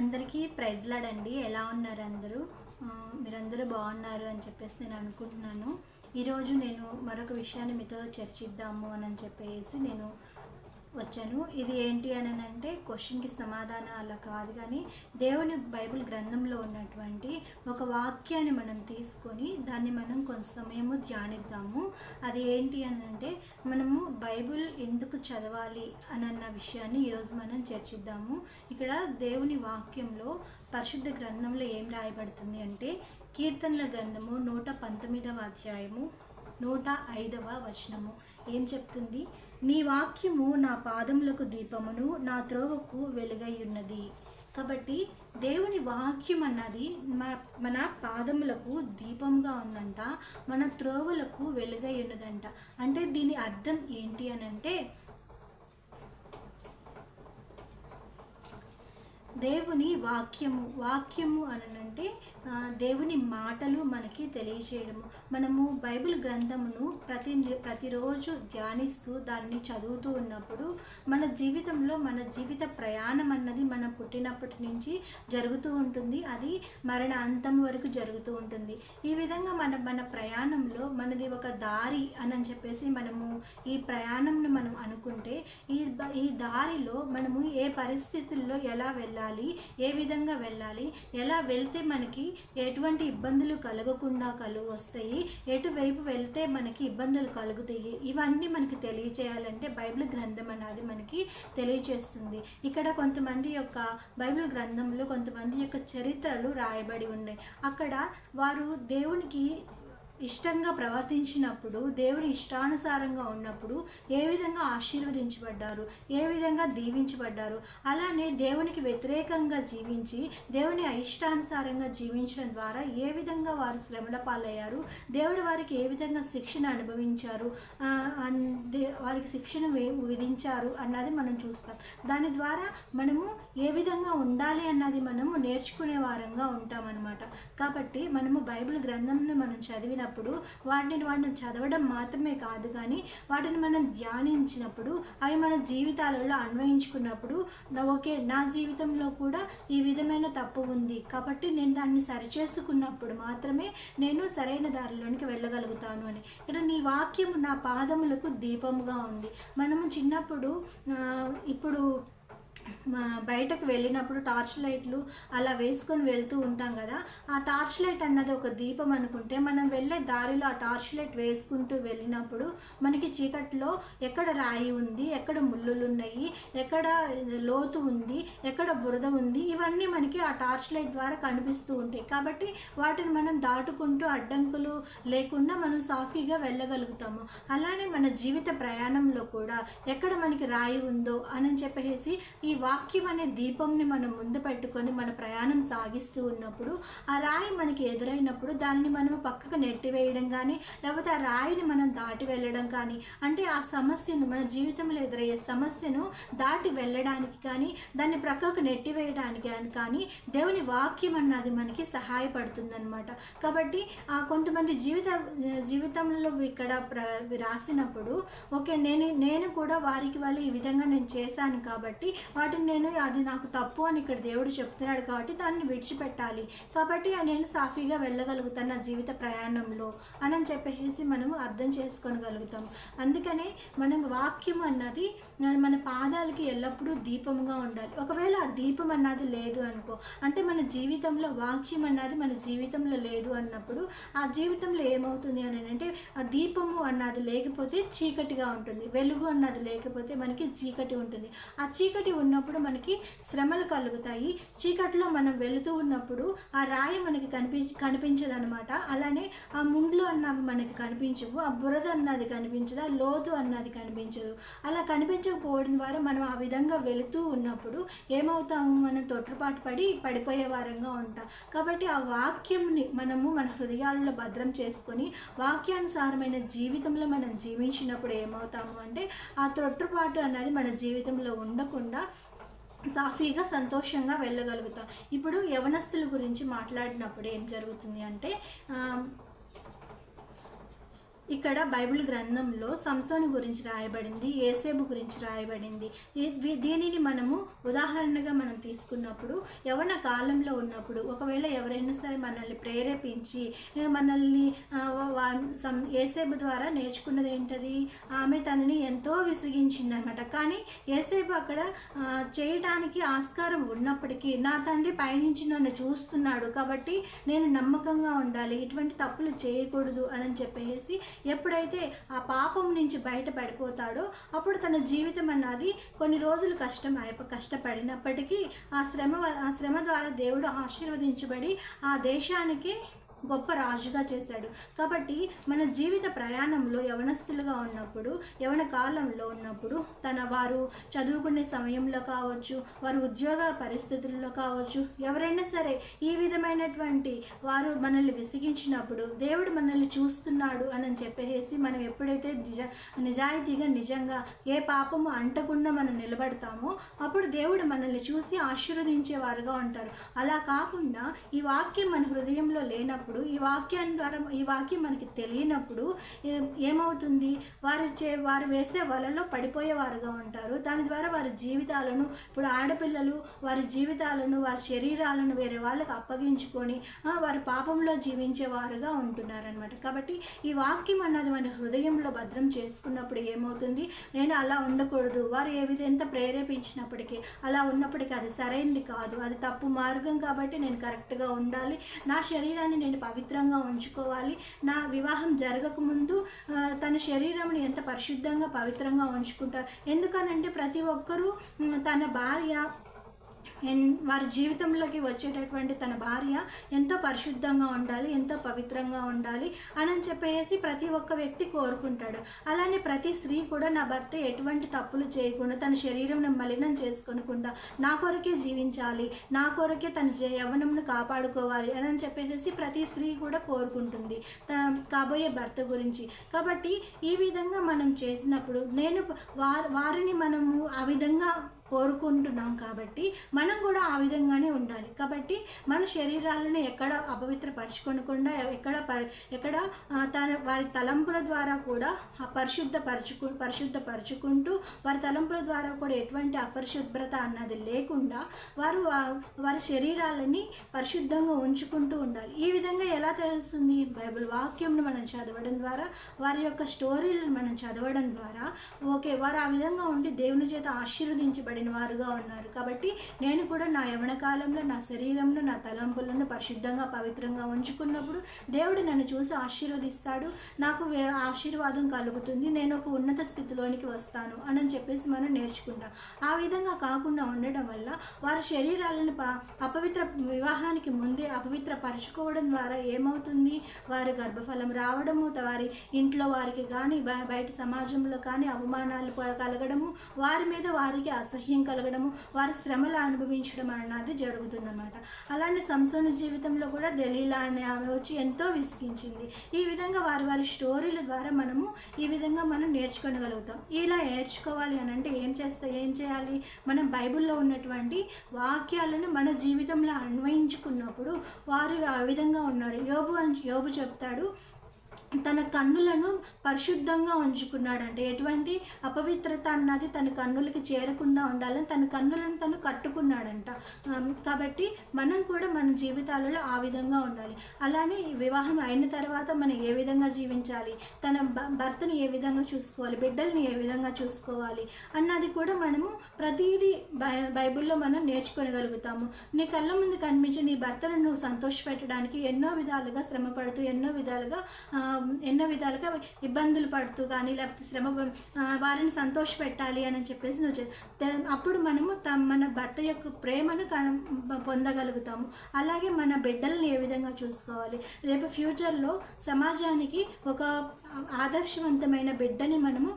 అందరికీ ప్రైజ్లాడండి ఎలా ఉన్నారు అందరూ? మీరందరూ బాగున్నారు అని చెప్పేసి నేను అనుకుంటున్నాను. ఈరోజు నేను మరొక విషయాన్ని మీతో చర్చిద్దాము అని చెప్పేసి నేను వచ్చాను. ఇది ఏంటి అని అంటే క్వశ్చన్కి సమాధానం అలా కాదు కానీ దేవుని బైబిల్ గ్రంథంలో ఉన్నటువంటి ఒక వాక్యాన్ని మనం తీసుకొని దాన్ని మనం కొంత సమయము ధ్యానిద్దాము. అది ఏంటి అని అంటే మనము బైబిల్ ఎందుకు చదవాలి అనన్న విషయాన్ని ఈరోజు మనం చర్చిద్దాము. ఇక్కడ దేవుని వాక్యంలో పరిశుద్ధ గ్రంథంలో ఏం రాయబడుతుంది అంటే కీర్తనల గ్రంథము నూట పంతొమ్మిదవ అధ్యాయము నూట ఐదవ వచనము. ఏం చెప్తుంది? నీ వాక్యము నా పాదములకు దీపమును నా త్రోవకు వెలుగై ఉన్నది కాబట్టి దేవుని వాక్యం అన్నది మన మన పాదములకు దీపంగా ఉందంట మన త్రోవలకు వెలుగై ఉన్నదంట అంటే దీని అర్థం ఏంటి అని అంటే దేవుని వాక్యము వాక్యము అనంటే దేవుని మాటలు మనకి తెలియచేయడము. మనము బైబిల్ గ్రంథమును ప్రతి ప్రతిరోజు ధ్యానిస్తూ దాన్ని చదువుతూ ఉన్నప్పుడు మన జీవితంలో మన జీవిత ప్రయాణం అన్నది మనం పుట్టినప్పటి నుంచి జరుగుతూ ఉంటుంది. అది మరణ అంతం వరకు జరుగుతూ ఉంటుంది. ఈ విధంగా మన మన ప్రయాణంలో మనది ఒక దారి అని చెప్పేసి మనము ఈ ప్రయాణంను మనం అనుకుంటే ఈ ఈ దారిలో మనము ఏ పరిస్థితుల్లో ఎలా వెళ్ళాలి ఏ విధంగా వెళ్ళాలి ఎలా వెళ్తే మనకి ఎటువంటి ఇబ్బందులు కలగకుండా కలుగు వస్తాయి ఎటువైపు వెళ్తే మనకి ఇబ్బందులు కలుగుతాయి ఇవన్నీ మనకి తెలియచేయాలంటే బైబిల్ గ్రంథం అనేది మనకి తెలియచేస్తుంది. ఇక్కడ కొంతమంది యొక్క బైబిల్ గ్రంథంలో కొంతమంది యొక్క చరిత్రలు రాయబడి ఉన్నాయి. అక్కడ వారు దేవునికి ఇష్టంగా ప్రవర్తించినప్పుడు దేవుని ఇష్టానుసారంగా ఉన్నప్పుడు ఏ విధంగా ఆశీర్వదించబడ్డారు ఏ విధంగా దీవించబడ్డారు అలానే దేవునికి వ్యతిరేకంగా జీవించి దేవుని అయిష్టానుసారంగా జీవించడం ద్వారా ఏ విధంగా వారు శ్రమల పాలయ్యారు దేవుడు వారికి ఏ విధంగా శిక్షణ అనుభవించారు అన్- దే- వారికి శిక్షణ విధించారు అన్నది మనం చూస్తాం. దాని ద్వారా మనము ఏ విధంగా ఉండాలి అన్నది మనము నేర్చుకునే వారంగా ఉంటామన్నమాట. కాబట్టి మనము బైబిల్ గ్రంథంను మనం చదివినప్పుడు వాటిని వాటిని చదవడం మాత్రమే కాదు కానీ వాటిని మనం ధ్యానించినప్పుడు అవి మన జీవితాలలో అన్వయించుకున్నప్పుడు ఓకే నా జీవితంలో కూడా ఈ విధమైన తప్పు ఉంది. కాబట్టి నేను దాన్ని సరిచేసుకున్నప్పుడు మాత్రమే నేను సరైన దారిలోనికి వెళ్ళగలుగుతాను అని. ఇక్కడ నీ వాక్యము నా పాదములకు దీపముగా ఉంది. మనము చిన్నప్పుడు ఇప్పుడు బయటకు వెళ్ళినప్పుడు టార్చ్ లైట్లు అలా వేసుకొని వెళ్తూ ఉంటాం కదా ఆ టార్చ్ లైట్ అన్నది ఒక దీపం అనుకుంటే మనం వెళ్ళే దారిలో ఆ టార్చ్ లైట్ వేసుకుంటూ వెళ్ళినప్పుడు మనకి చీకట్లో ఎక్కడ రాయి ఉంది ఎక్కడ ముళ్ళులు ఉన్నాయి ఎక్కడ లోతు ఉంది ఎక్కడ బురద ఉంది ఇవన్నీ మనకి ఆ టార్చ్ లైట్ ద్వారా కనిపిస్తూ ఉంటాయి. కాబట్టి వాటిని మనం దాటుకుంటూ అడ్డంకులు లేకుండా మనం సాఫీగా వెళ్ళగలుగుతాము. అలానే మన జీవిత ప్రయాణంలో కూడా ఎక్కడ మనకి రాయి ఉందో అని చెప్పేసి ఈ ఈ వాక్యం అనే దీపంని మనం ముందు పెట్టుకొని మన ప్రయాణం సాగిస్తూ ఉన్నప్పుడు ఆ రాయి మనకి ఎదురైనప్పుడు దాన్ని మనం పక్కకు నెట్టివేయడం కానీ లేకపోతే ఆ రాయిని మనం దాటి వెళ్ళడం కానీ అంటే ఆ సమస్యను మన జీవితంలో ఎదురయ్యే సమస్యను దాటి వెళ్ళడానికి కానీ దాన్ని ప్రక్కకు నెట్టివేయడానికి కానీ కానీ దేవుని వాక్యం అన్నది మనకి సహాయపడుతుందన్నమాట. కాబట్టి ఆ కొంతమంది జీవిత జీవితంలో ఇక్కడ ప్ర రాసినప్పుడు ఓకే నేను నేను కూడా వారికి వాళ్ళు ఈ విధంగా నేను చేశాను కాబట్టి వాటిని నేను అది నాకు తప్పు అని ఇక్కడ దేవుడు చెప్తున్నాడు కాబట్టి దాన్ని విడిచిపెట్టాలి. కాబట్టి నేను సాఫీగా వెళ్ళగలుగుతాను నా జీవిత ప్రయాణంలో అని చెప్పేసి మనము అర్థం చేసుకోగలుగుతాం అందుకనే మనం వాక్యం అన్నది మన పాదాలకి ఎల్లప్పుడూ దీపంగా ఉండాలి. ఒకవేళ ఆ దీపం అన్నది లేదు అనుకో అంటే మన జీవితంలో వాక్యం అన్నది మన జీవితంలో లేదు అన్నప్పుడు ఆ జీవితంలో ఏమవుతుంది అని అంటే ఆ దీపము అన్నది లేకపోతే చీకటిగా ఉంటుంది. వెలుగు అన్నది లేకపోతే మనకి చీకటి ఉంటుంది. ఆ చీకటి ఉన్నప్పుడు మనకి శ్రమలు కలుగుతాయి. చీకట్లో మనం వెళుతూ ఉన్నప్పుడు ఆ రాయి మనకి కనిపి కనిపించదు అనమాట అలానే ఆ ముండ్లు అన్నవి మనకి కనిపించవు. ఆ బురద అన్నది కనిపించదు. ఆ లోతు అన్నది కనిపించదు. అలా కనిపించకపోవడం ద్వారా మనం ఆ విధంగా వెళుతూ ఉన్నప్పుడు ఏమవుతాము? మనం తొట్టుపాటు పడి పడిపోయే వారంగా ఉంటాం. కాబట్టి ఆ వాక్యంని మనము మన హృదయాలలో భద్రం చేసుకొని వాక్యానుసారమైన జీవితంలో మనం జీవించినప్పుడు ఏమవుతాము అంటే ఆ తొట్టుపాటు అన్నది మన జీవితంలో ఉండకుండా సాఫీగా సంతోషంగా వెళ్ళగలుగుతాం. ఇప్పుడు యవనస్తుల గురించి మాట్లాడినప్పుడు ఏం జరుగుతుంది అంటే ఇక్కడ బైబిల్ గ్రంథంలో సంసోని గురించి రాయబడింది ఏసేబు గురించి రాయబడింది. దీనిని మనము ఉదాహరణగా మనం తీసుకున్నప్పుడు యవన కాలంలో ఉన్నప్పుడు ఒకవేళ ఎవరైనా సరే మనల్ని ప్రేరేపించి మనల్ని ఏసేబు ద్వారా నేర్చుకున్నది ఏంటది? ఆమె తనని ఎంతో విసిగించింది అనమాట కానీ ఏసేబు అక్కడ చేయడానికి ఆస్కారం ఉన్నప్పటికీ నా తండ్రి పయనించి నన్ను చూస్తున్నాడు కాబట్టి నేను నమ్మకంగా ఉండాలి ఇటువంటి తప్పులు చేయకూడదు అని చెప్పేసి ఎప్పుడైతే ఆ పాపం నుంచి బయట పడిపోతాడో అప్పుడు తన జీవితం అన్నది కొన్ని రోజులు కష్టం కష్టపడినప్పటికీ ఆ శ్రమ ఆ శ్రమ ద్వారా దేవుడు ఆశీర్వదించబడి ఆ దేశానికి గొప్ప రాజుగా చేశాడు. కాబట్టి మన జీవిత ప్రయాణంలో యవనస్తులుగా ఉన్నప్పుడు యవన కాలంలో ఉన్నప్పుడు తన వారు చదువుకునే సమయంలో కావచ్చు వారు ఉద్యోగ పరిస్థితుల్లో కావచ్చు ఎవరైనా సరే ఈ విధమైనటువంటి వారు మనల్ని విసిగించినప్పుడు దేవుడు మనల్ని చూస్తున్నాడు అని చెప్పేసి మనం ఎప్పుడైతే నిజ నిజాయితీగా నిజంగా ఏ పాపము అంటకుండా మనం నిలబడతామో అప్పుడు దేవుడు మనల్ని చూసి ఆశీర్వదించేవారుగా ఉంటారు. అలా కాకుండా ఈ వాక్యం మన హృదయంలో లేనప్పుడు ఈ వాక్యాన్ని ద్వారా ఈ వాక్యం మనకి తెలియనప్పుడు ఏమవుతుంది? వారు చే వారు వేసే వలలో పడిపోయేవారుగా ఉంటారు. దాని ద్వారా వారి జీవితాలను ఇప్పుడు ఆడపిల్లలు వారి జీవితాలను వారి శరీరాలను వేరే వాళ్ళకి అప్పగించుకొని వారి పాపంలో జీవించేవారుగా ఉంటున్నారనమాట కాబట్టి ఈ వాక్యం అన్నది మన హృదయంలో భద్రం చేసుకున్నప్పుడు ఏమవుతుంది? నేను అలా ఉండకూడదు. వారు ఏ విధంగా ఎంత ప్రేరేపించినప్పటికీ అలా ఉన్నప్పటికీ అది సరైనది కాదు. అది తప్పు మార్గం కాబట్టి నేను కరెక్ట్గా ఉండాలి. నా శరీరాన్ని నేను పవిత్రంగా ఉంచుకోవాలి. నా వివాహం జరగకముందు తన శరీరంని ఎంత పరిశుద్ధంగా పవిత్రంగా ఉంచుకుంటారు. ఎందుకనంటే ప్రతి ఒక్కరూ తన భార్య వారి జీవితంలోకి వచ్చేటటువంటి తన భార్య ఎంతో పరిశుద్ధంగా ఉండాలి ఎంతో పవిత్రంగా ఉండాలి అని చెప్పేసి ప్రతి ఒక్క వ్యక్తి కోరుకుంటాడు. అలానే ప్రతి స్త్రీ కూడా నా భర్త ఎటువంటి తప్పులు చేయకుండా తన శరీరం మలినం చేసుకోనకుండా నా కొరకే జీవించాలి నా కొరకే తన జీ- యవ్వనంను కాపాడుకోవాలి అని చెప్పేసి ప్రతి స్త్రీ కూడా కోరుకుంటుంది త- కాబోయే భర్త గురించి. కాబట్టి ఈ విధంగా మనం చేసినప్పుడు నేను వారి వారిని మనము ఆ విధంగా కోరుకుంటున్నాం కాబట్టి మనం కూడా ఆ విధంగానే ఉండాలి. కాబట్టి మన శరీరాలను ఎక్కడ అపవిత్రపరచుకోనకుండా ఎక్కడ ప- ఎక్కడ తన వారి తలంపుల ద్వారా కూడా పరిశుద్ధపరచుకు పరిశుద్ధపరచుకుంటూ వారి తలంపుల ద్వారా కూడా ఎటువంటి అపరిశుభ్రత అన్నది లేకుండా వారు వారి శరీరాలని పరిశుద్ధంగా ఉంచుకుంటూ ఉండాలి. ఈ విధంగా ఎలా తెలుస్తుంది? బైబిల్ వాక్యంను మనం చదవడం ద్వారా వారి యొక్క స్టోరీలను మనం చదవడం ద్వారా ఓకే వారు ఆ విధంగా ఉండి దేవుని చేత వారుగా ఉన్నారు. కాబట్టి నేను కూడా నా యవన కాలంలో నా శరీరంలో నా తలంపులను పరిశుద్ధంగా పవిత్రంగా ఉంచుకున్నప్పుడు దేవుడు నన్ను చూసి ఆశీర్వదిస్తాడు. నాకు ఆశీర్వాదం కలుగుతుంది. నేను ఒక ఉన్నత స్థితిలోనికి వస్తాను అని చెప్పేసి మనం నేర్చుకుంటాం. ఆ విధంగా కాకుండా ఉండడం వల్ల వారి శరీరాలను ప అపవిత్ర వివాహానికి ముందే అపవిత్ర పరుచుకోవడం ద్వారా ఏమవుతుంది? వారి గర్భఫలం రావడము వారి ఇంట్లో వారికి కానీ బయట సమాజంలో కానీ అవమానాలు కలగడము వారి మీద వారికి అసహ్యం కలగడము వారి శ్రమలు అనుభవించడం అన్నది జరుగుతుందన్నమాట. అలానే సంసోను జీవితంలో కూడా దలీలా అనే ఆమె వచ్చి ఎంతో విసిగించింది. ఈ విధంగా వారి వారి స్టోరీల ద్వారా మనము ఈ విధంగా మనం నేర్చుకోగలుగుతాం ఇలా నేర్చుకోవాలి అని అంటే ఏం చేస్తా ఏం చేయాలి? మనం బైబిల్లో ఉన్నటువంటి వాక్యాలను మన జీవితంలో అన్వయించుకున్నప్పుడు వారు ఆ విధంగా ఉన్నారు. యోబు అని యోబు చెప్తాడు తన కన్నులను పరిశుద్ధంగా ఉంచుకున్నాడంటే ఎటువంటి అపవిత్రత అన్నది తన కన్నులకి చేరకుండా ఉండాలని తన కన్నులను తను కట్టుకున్నాడంట. కాబట్టి మనం కూడా మన జీవితాలలో ఆ విధంగా ఉండాలి. అలానే వివాహం అయిన తర్వాత మనం ఏ విధంగా జీవించాలి? తన భర్తని ఏ విధంగా చూసుకోవాలి? బిడ్డల్ని ఏ విధంగా చూసుకోవాలి? అన్నది కూడా మనము ప్రతిదీ బై బైబిల్లో మనం నేర్చుకోగలుగుతాము. నీ కళ్ళ ముందు కనిపించి నీ భర్తను నువ్వు సంతోషపెట్టడానికి ఎన్నో విధాలుగా శ్రమపడుతూ ఎన్నో విధాలుగా ఎన్నో విధాలుగా ఇబ్బందులు పడుతూ కానీ లేకపోతే శ్రమ వారిని వారిని సంతోషపెట్టాలి అని చెప్పేసి నువ్వు అప్పుడు మనము త మన భర్త యొక్క ప్రేమను కన- పొందగలుగుతాము. అలాగే మన బిడ్డల్ని ఏ విధంగా చూసుకోవాలి? రేపు ఫ్యూచర్లో సమాజానికి ఒక ఆదర్శవంతమైన బిడ్డని మనము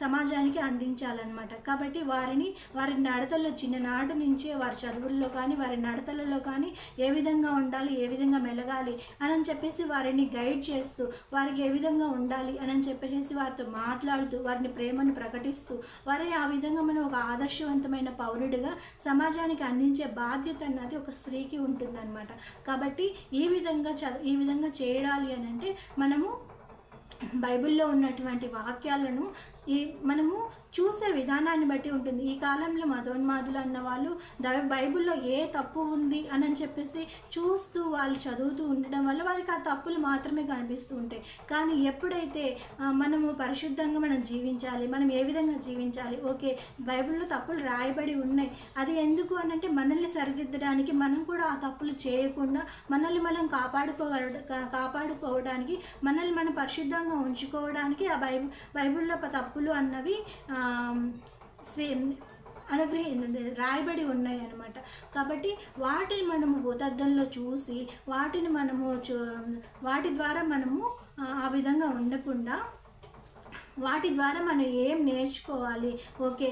సమాజానికి అందించాలన్నమాట. కాబట్టి వారిని వారి నడతల్లో చిన్ననాటి నుంచే వారి చదువుల్లో కానీ వారి నడతలలో కానీ ఏ విధంగా ఉండాలి ఏ విధంగా మెలగాలి అని చెప్పేసి వారిని గైడ్ చేస్తూ వారికి ఏ విధంగా ఉండాలి అని చెప్పేసి వారితో మాట్లాడుతూ వారిని ప్రేమను ప్రకటిస్తూ వారిని ఆ విధంగా మనం ఒక ఆదర్శవంతమైన పౌరుడిగా సమాజానికి అందించే బాధ్యత అన్నది ఒక స్త్రీకి ఉంటుందన్నమాట. కాబట్టి ఈ విధంగా చ ఈ విధంగా చేయాలి అని అంటే మనము బైబిల్లో ఉన్నటువంటి వాక్యాలను ఈ మనము చూసే విధానాన్ని బట్టి ఉంటుంది. ఈ కాలంలో మతోన్మాదులు అన్న వాళ్ళు బైబిల్లో ఏ తప్పు ఉంది అని అని చెప్పేసి చూస్తూ వాళ్ళు చదువుతూ ఉండడం వల్ల వారికి ఆ తప్పులు మాత్రమే కనిపిస్తూ ఉంటాయి. కానీ ఎప్పుడైతే మనము పరిశుద్ధంగా మనం జీవించాలి మనం ఏ విధంగా జీవించాలి ఓకే బైబిల్లో తప్పులు రాయబడి ఉన్నాయి అది ఎందుకు అని అంటే మనల్ని సరిదిద్దడానికి మనం కూడా ఆ తప్పులు చేయకుండా మనల్ని మనం కాపాడుకోగల కాపాడుకోవడానికి మనల్ని మనం పరిశుద్ధంగా ఉంచుకోవడానికి ఆ బైబిల్ బైబిల్లో తప్పులు అన్నవి ఆ, అనుగ్రహి రాయబడి ఉన్నాయి అన్నమాట కాబట్టి వాటిని మనము భూతద్దంలో చూసి వాటిని మనము చూ వాటి ద్వారా మనము ఆ విధంగా ఉండకుండా వాటి ద్వారా మనం ఏం నేర్చుకోవాలి? ఓకే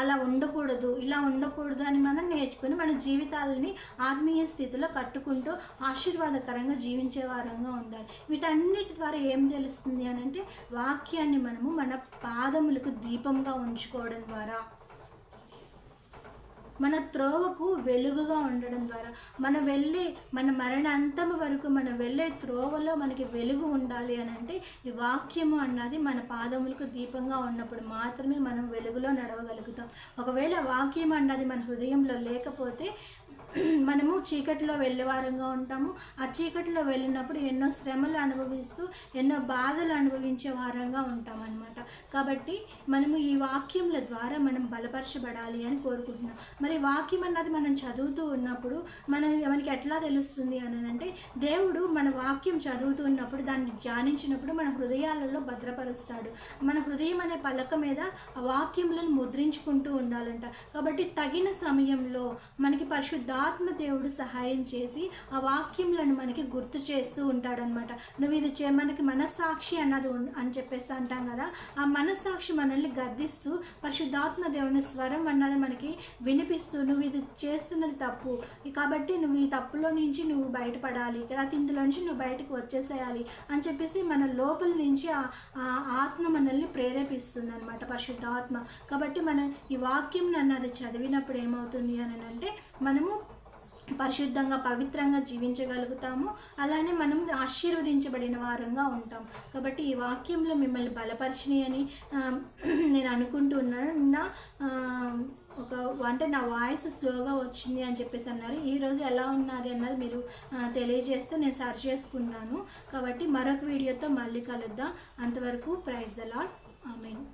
అలా ఉండకూడదు ఇలా ఉండకూడదు అని మనం నేర్చుకొని మన జీవితాలని ఆత్మీయ స్థితిలో కట్టుకుంటూ ఆశీర్వాదకరంగా జీవించే వారంగా ఉండాలి. వీటన్నిటి ద్వారా ఏం తెలుస్తుంది అని అంటే వాక్యాన్ని మనము మన పాదములకు దీపంగా ఉంచుకోవడం ద్వారా. మన త్రోవకు వెలుగుగా ఉండడం ద్వారా మన వెళ్ళే మన మరణాంతం వరకు మనం వెళ్ళే త్రోవలో మనకి వెలుగు ఉండాలి అని అంటే ఈ వాక్యము అన్నది మన పాదములకు దీపంగా ఉన్నప్పుడు మాత్రమే మనం వెలుగులో నడవగలుగుతాం. ఒకవేళ వాక్యం అన్నది మన హృదయంలో లేకపోతే మనము చీకటిలో వెళ్ళేవారంగా ఉంటాము. ఆ చీకటిలో వెళ్ళినప్పుడు ఎన్నో శ్రమలు అనుభవిస్తూ ఎన్నో బాధలు అనుభవించే వారంగా ఉంటాం అనమాట కాబట్టి మనము ఈ వాక్యముల ద్వారా మనం బలపరచబడాలి అని కోరుకుంటున్నాం. మరి వాక్యం అన్నది మనం చదువుతూ ఉన్నప్పుడు మనం మనకి ఎట్లా తెలుస్తుంది అని అంటే దేవుడు మన వాక్యం చదువుతూ ఉన్నప్పుడు దాన్ని ధ్యానించినప్పుడు మన హృదయాలలో భద్రపరుస్తాడు. మన హృదయం అనే పలక మీద ఆ వాక్యములను ముద్రించుకుంటూ ఉండాలంట. కాబట్టి తగిన సమయంలో మనకి పరిశుద్ధ ఆత్మదేవుడు సహాయం చేసి ఆ వాక్యములను మనకి గుర్తు చేస్తూ ఉంటాడనమాట నువ్వు ఇది చే మనకి మనస్సాక్షి అన్నది అని చెప్పేసి అంటాం కదా ఆ మనస్సాక్షి మనల్ని గద్దిస్తూ పరిశుద్ధాత్మ దేవుని స్వరం అన్నది మనకి వినిపిస్తూ నువ్వు ఇది చేస్తున్నది తప్పు. కాబట్టి నువ్వు ఈ తప్పులో నుంచి నువ్వు బయటపడాలి కదా ఇందులో నుంచి నువ్వు బయటకు వచ్చేసేయాలి అని చెప్పేసి మన లోపల నుంచి ఆ ఆత్మ మనల్ని ప్రేరేపిస్తుంది అనమాట పరిశుద్ధాత్మ. కాబట్టి మనం ఈ వాక్యం అన్నది చదివినప్పుడు ఏమవుతుంది అని అంటే మనము పరిశుద్ధంగా పవిత్రంగా జీవించగలుగుతాము అలానే మనం ఆశీర్వదించబడిన వారంగా ఉంటాం. కాబట్టి ఈ వాక్యంలో మిమ్మల్ని బలపరిచినాయి అని నేను అనుకుంటున్నాను నిన్న ఒక అంటే నా వాయిస్ స్లోగా వచ్చింది అని చెప్పేసి అన్నారు. ఈ రోజు ఎలా ఉన్నది అన్నది మీరు తెలియజేస్తే నేను సర్చ్ చేసుకున్నాను కాబట్టి మరొక వీడియోతో మళ్ళీ కలుద్దాం. అంతవరకు ప్రైజ్ ద లాడ్ మీన్